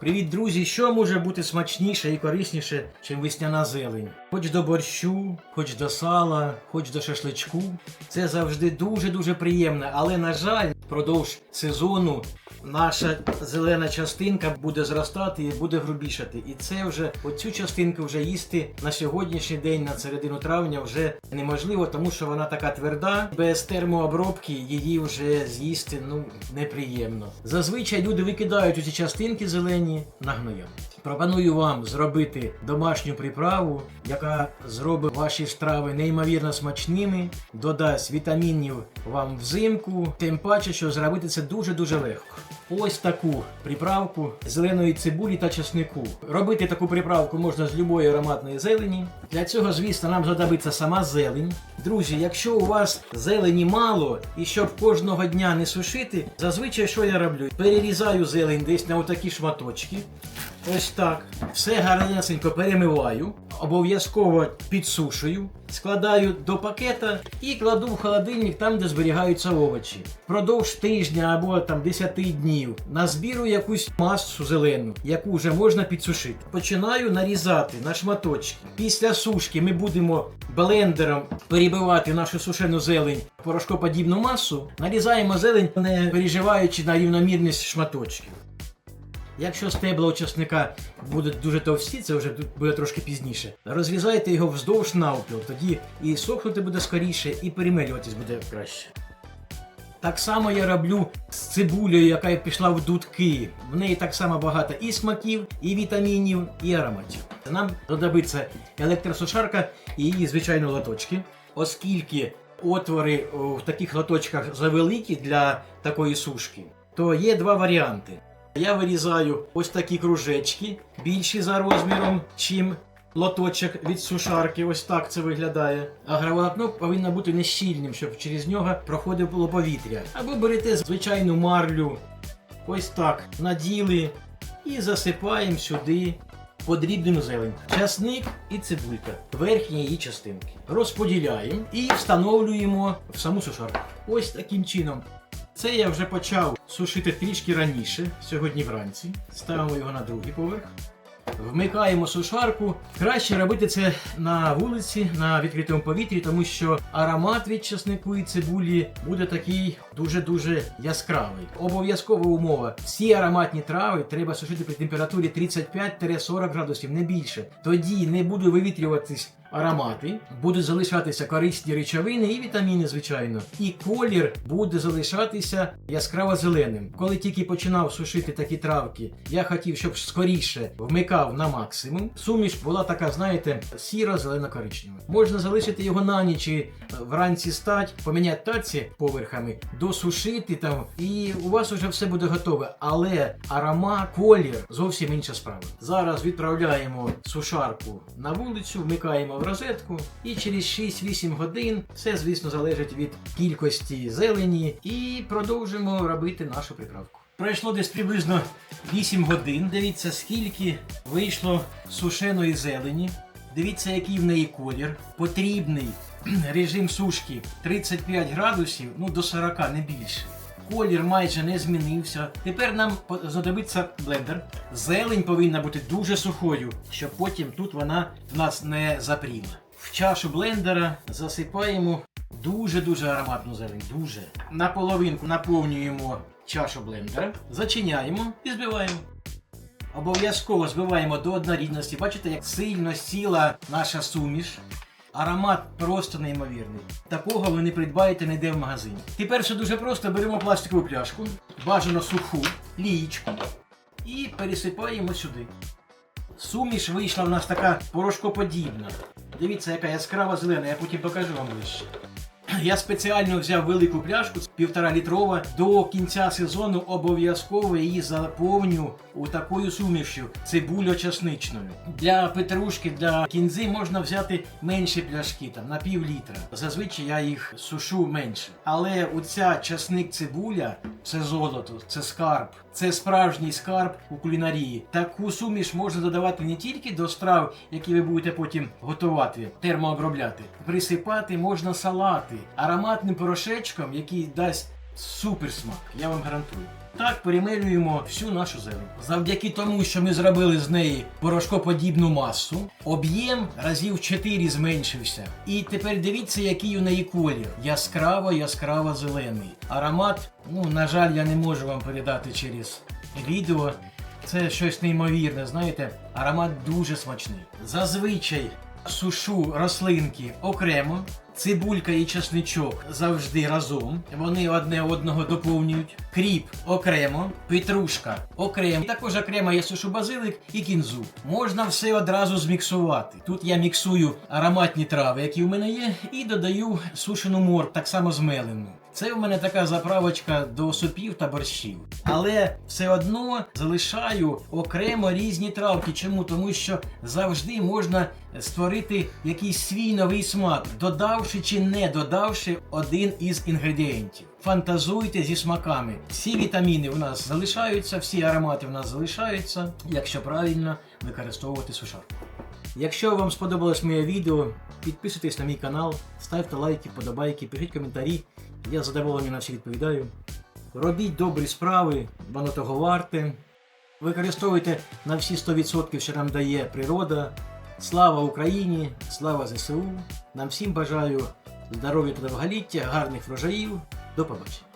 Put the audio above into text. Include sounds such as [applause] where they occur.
Привіт, друзі! Що може бути смачніше і корисніше, чим весняна зелень? Хоч до борщу, хоч до сала, хоч до шашличку. Це завжди дуже-дуже приємно, але на жаль, впродовж сезону наша зелена частинка буде зростати і буде грубішати. І це вже оцю частинку вже їсти на сьогоднішній день, на середину травня, вже неможливо, тому що вона така тверда, без термообробки її вже з'їсти ну неприємно. Зазвичай люди викидають ці частинки зелені на гноя. Пропоную вам зробити домашню приправу, яка зробить ваші страви неймовірно смачними, додасть вітамінів вам взимку, тим паче, що зробити це дуже-дуже легко. Ось таку приправку зеленої цибулі та чеснику. Робити таку приправку можна з любої ароматної зелені. Для цього, звісно, нам знадобиться сама зелень. Друзі, якщо у вас зелені мало і щоб кожного дня не сушити, зазвичай що я роблю? Перерізаю зелень десь на отакі шматочки. Ось так. Все гарнесенько перемиваю, обов'язково підсушую, складаю до пакета і кладу в холодильник там, де зберігаються овочі. Впродовж тижня або там 10 днів назбірую якусь масу зелену, яку вже можна підсушити. Починаю нарізати на шматочки. Після сушки ми будемо блендером перебивати нашу сушену зелень в порошкоподібну масу. Нарізаємо зелень, не переживаючи на рівномірність шматочків. Якщо стебла у часника будуть дуже товсті, це вже буде трошки пізніше. Розрізайте його вздовж навпіл, тоді і сохнути буде скоріше, і перемелюватись буде краще. Так само я роблю з цибулею, яка пішла в дудки. В неї так само багато і смаків, і вітамінів, і ароматів. Нам знадобиться електросушарка і її, звичайно, лоточки, оскільки отвори в таких лоточках завеликі для такої сушки, то є два варіанти. Я вирізаю ось такі кружечки, більші за розміром, чим лоточок від сушарки. Ось так це виглядає. А граволокно повинно бути не щільним, щоб через нього проходило повітря. Або берете звичайну марлю, ось так наділи і засипаємо сюди подрібнену зелень, часник і цибулька, верхні її частинки. Розподіляємо і встановлюємо в саму сушарку. Ось таким чином. Це я вже почав сушити трішки раніше, сьогодні вранці. Ставимо його на другий поверх. Вмикаємо сушарку. Краще робити це на вулиці, на відкритому повітрі, тому що аромат від часнику і цибулі буде такий дуже-дуже яскравий. Обов'язкова умова. Всі ароматні трави треба сушити при температурі 35-40 градусів, не більше. Тоді не буде вивітрюватись аромати, будуть залишатися корисні речовини і вітаміни, звичайно. І колір буде залишатися яскраво зеленим. Коли тільки починав сушити такі травки, я хотів, щоб скоріше вмикав на максимум. Суміш була така, знаєте, сіро зелено коричнева Можна залишити його на ніч і е, вранці стать, поміняти таці поверхами, досушити там, і у вас вже все буде готове. Але аромат, колір зовсім інша справа. Зараз відправляємо сушарку на вулицю, вмикаємо в розетку, і через 6-8 годин все, звісно, залежить від кількості зелені, і продовжимо робити нашу приправку. Пройшло десь приблизно 8 годин. Дивіться, скільки вийшло сушеної зелені. Дивіться, який в неї колір. Потрібний [clears throat] режим сушки 35 градусів, ну до 40, не більше. Колір майже не змінився. Тепер нам знадобиться блендер. Зелень повинна бути дуже сухою, щоб потім тут вона в нас не запріла. В чашу блендера засипаємо дуже-дуже ароматну зелень. Дуже. Наполовинку наповнюємо чашу блендера, зачиняємо і збиваємо. Обов'язково збиваємо до однорідності. Бачите, як сильно сіла наша суміш. Аромат просто неймовірний. Такого ви не придбаєте ніде в магазині. Тепер все дуже просто. Беремо пластикову пляшку, бажано суху, лієчку і пересипаємо сюди. Суміш вийшла в нас така порошкоподібна. Дивіться, яка яскрава зелена, я потім покажу вам ближче. Я спеціально взяв велику пляшку, півтора літрова. До кінця сезону обов'язково її заповню у такою сумішю цибулю-часничною. Для петрушки, для кінзи можна взяти менші пляшки, там на пів літра. Зазвичай я їх сушу менше. Але оця часник-цибуля це золото, це скарб. Це справжній скарб у кулінарії. Таку суміш можна додавати не тільки до страв, які ви будете потім готувати, термообробляти. Присипати можна салати ароматним порошечком, який дасть Супер смак, я вам гарантую. Так перемелюємо всю нашу зелень. Завдяки тому, що ми зробили з неї порошкоподібну масу, об'єм разів 4 зменшився. І тепер дивіться, який у неї колір. Яскраво, яскраво зелений. Аромат, ну, на жаль, я не можу вам передати через відео. Це щось неймовірне, знаєте, аромат дуже смачний. Зазвичай сушу рослинки окремо, цибулька і чесничок завжди разом. Вони одне одного доповнюють. Кріп окремо, петрушка окремо. Також окремо я сушу базилик і кінзу. Можна все одразу зміксувати. Тут я міксую ароматні трави, які в мене є, і додаю сушену морк, так само змелену. Це в мене така заправочка до супів та борщів. Але все одно залишаю окремо різні травки. Чому? Тому що завжди можна створити якийсь свій новий смак, додавши чи не додавши один із інгредієнтів. Фантазуйте зі смаками. Всі вітаміни у нас залишаються, всі аромати у нас залишаються, якщо правильно використовувати сушарку. Якщо вам сподобалось моє відео, підписуйтесь на мій канал, ставте лайки, подобайки, пишіть коментарі. Я з задоволенням на всі відповідаю. Робіть добрі справи, воно того варте. Використовуйте на всі 100%, що нам дає природа. Слава Україні! Слава ЗСУ! Нам всім бажаю здоров'я та довголіття, гарних врожаїв. До побачення!